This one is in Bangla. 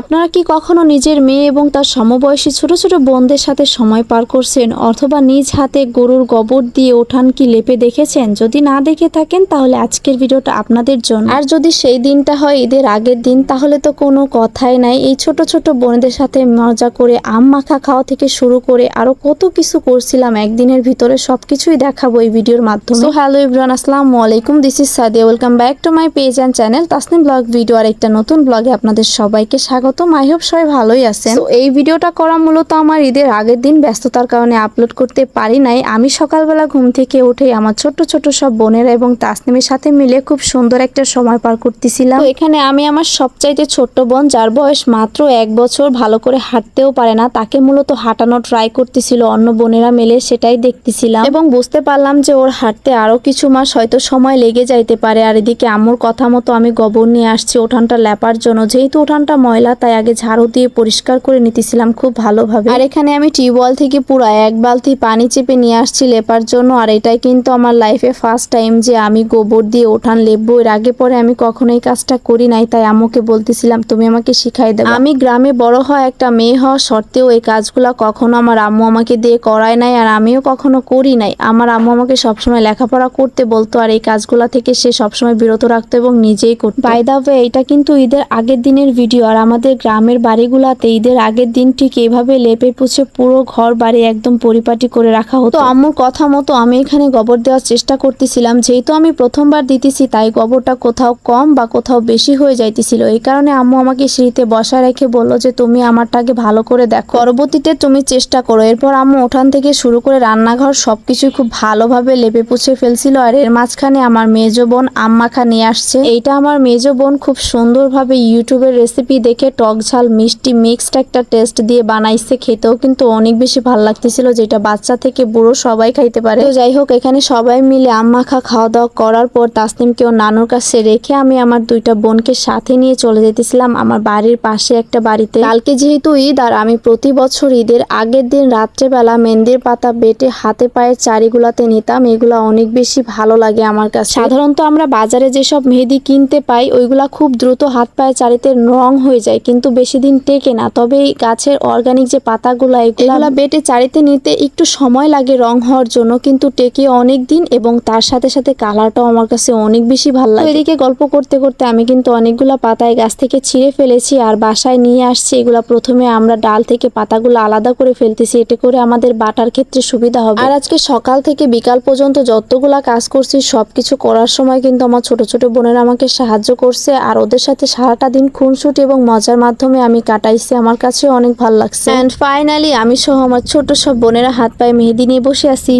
আপনারা কি কখনো নিজের মেয়ে এবং তার সমবয়সী ছোট ছোট বোনদের সাথে সময় পার করছেন অথবা নিজ হাতে গরুর গোবর দিয়ে ওঠান কি লেপে দেখেছেন? যদি না দেখে থাকেন, তাহলে আজকের ভিডিওটা আপনাদের জন্য। আর যদি সেই দিনটা হয়, ঈদের আগের দিন, তাহলে তো কোনো কথাই নাই। এই ছোট ছোট বোনদের সাথে মজা করে, আম মাখা খাওয়া থেকে শুরু করে আরও কত কিছু করছিলাম, একদিনের ভিতরে সবকিছুই দেখাবো এই ভিডিওর মাধ্যমে। সো হ্যালো ইব্রান আসসালামু আলাইকুম। This is Sadia welcome back to my page and channel Tasnim vlog video আর একটা নতুন ব্লগে আপনাদের সবাইকে স্বাগতম আই হোপ সবাই ভালোই আছেন। তো এই ভিডিওটা করা মূলত আমার ঈদের আগের দিন ব্যস্ততার কারণে আপলোড করতে পারি নাই। আমি সকালবেলা ঘুম থেকে উঠে আমার ছোট ছোট সব বোনেরা এবং তাসনিমের সাথে মিলে খুব সুন্দর একটা সময় পার করতেছিলাম। এখানে আমি আমার সবচাইতে ছোট্ট বোন যার বয়স মাত্র এক বছর ভালো করে হাঁটতেও পারে না। তাকে মূলত হাঁটানো ট্রাই করতেছিল অন্য বোনেরা মিলে সেটাই দেখতেছিলাম। এবং বুঝতে পারলাম যে ওর হাঁটতে আরও কিছু মাস হয়তো সময় লেগে যাইতে পারে। আর এদিকে আম্মুর কথা মতো আমি গোবর নিয়ে আসছি উঠানটা ল্যাপার জন্য। যেহেতু উঠানটা ময়লা তাই আগে ঝাড়ু দিয়ে পরিষ্কার করে নিতেছিলাম খুব ভালোভাবে। আর এখানে আমি টিউবওয়েল থেকে পুরো এক বালতি পানি চেপে নিয়ে আসছি লেপার জন্য আর এটাই কিন্তু আমার লাইফে ফার্স্ট টাইম যে আমি গোবর দিয়ে উঠান লেপবো। এর আগে পরে আমি কখনো এই কাজটা করি নাই তাই আম্মুকে বলতেছিলাম তুমি আমাকে শিখাই দেবে। আমি গ্রামে বড় হওয়া একটা মেয়ে হওয়া সত্ত্বেও এই কাজগুলো কখনো আমার আম্মু আমাকে দিয়ে করায় নাই আর আমিও কখনো করি নাই। আমার আম্মু আমাকে সবসময় লেখাপড়া করতে বলতো আর এই কাজগুলা থেকে সে সবসময় বিরত রাখতো এবং নিজেই করতো। বাই দা ওয়ে এটা কিন্তু ঈদের আগের দিনের ভিডিও আর আমাদের গ্রামের বাড়িগুলাতে ঈদের আগের দিন ঠিক এভাবে লেপে পুছে পুরো ঘর বাড়ি একদম পরিপাটি করে রাখা হতো। আম্মুর কথা মতো আমি এখানে গোবর দেওয়ার চেষ্টা করতেছিলাম। যেহেতু আমি প্রথমবার দিতেছি, তাই গোবরটা কোথাও কম বা কোথাও বেশি হয়ে যাইতেছিল। এই কারণে আম্মু আমাকে সিঁড়িতে বসা রেখে বলল যে, তুমি আমারটাকে ভালো করে দেখো। পরবর্তীতে তুমি চেষ্টা করো। এরপর আম্মু ওঠান থেকে শুরু করে রান্নাঘর সবকিছু খুব ভালোভাবে লেপে পুছে ফেলছিল আর এর মাঝখানে আমার মেজো বোন আম্মাখা নিয়ে আসছে। এইটা আমার মেজো বোন খুব সুন্দরভাবে ইউটিউবের রেসিপি দেখে টক ঝাল, মিষ্টি মিক্সড একটা টেস্ট দিয়ে বানাইছে খেতেও কিন্তু অনেক বেশি ভালো লাগতেছিল যেটা বাচ্চা থেকে বুড়ো সবাই খাইতে পারে। তো যাই হোক, এখানে সবাই মিলে আম্মাখা খাওয়া দাওয়া করার পর তাসনিমকে ও নানুর কাছে রেখে আমি আমার দুইটা বোনকে সাথে নিয়ে চলে যেতেছিলাম আমার বাড়ির পাশে একটা বাড়িতে। কালকে যেহেতু ঈদ আর আমি প্রতি বছর ঈদের আগের দিন রাত্রেবেলা মেহেন্দির পাতা বেটে হাতে পায়ে চারিগুলাতে নিতাম, এগুলা অনেক বেশি ভালো লাগে আমার কাছে। সাধারণত আমরা বাজারে যেসব মেহেদি কিনতে পাই, ওইগুলা খুব দ্রুত হাত পায়ে চারিতে রং হয়ে যায়। কিন্তু বেশি দিন টেকে না। তবে এই গাছের অর্গানিক যে পাতাগুলো এগুলা বেটে চারিতে নিতে একটু সময় লাগে রং হওয়ার জন্য কিন্তু টেকে অনেক দিন এবং তার সাথে সাথে কালারটাও আমার কাছে অনেক বেশি ভালো লাগে। এদিকে গল্প করতে করতে আমি কিন্তু অনেকগুলো পাতায় গাছ থেকে ছিঁড়ে ফেলেছি আর বাসায় নিয়ে আসছি। এগুলা প্রথমে আমরা ডাল থেকে পাতাগুলো আলাদা করে ফেলতেছি এতে করে আমাদের বাটার ক্ষেত্রে সুবিধা হবে। আর আজকে সকাল থেকে বিকাল পর্যন্ত যতগুলা কাজ করছি সবকিছু করার সময় কিন্তু আমার ছোট ছোট বোনেরা আমাকে সাহায্য করছে আর ওদের সাথে সারাটা দিন খুনসুটি এবং মজার মাধ্যমে আমি কাটাইছি, আমার কাছে অনেক ভালো লাগছে। অ্যান্ড ফাইনালি আমি সহ আমার ছোট সব বোনেরা হাত পায়ে মেহেদি নিয়ে বসে আছি।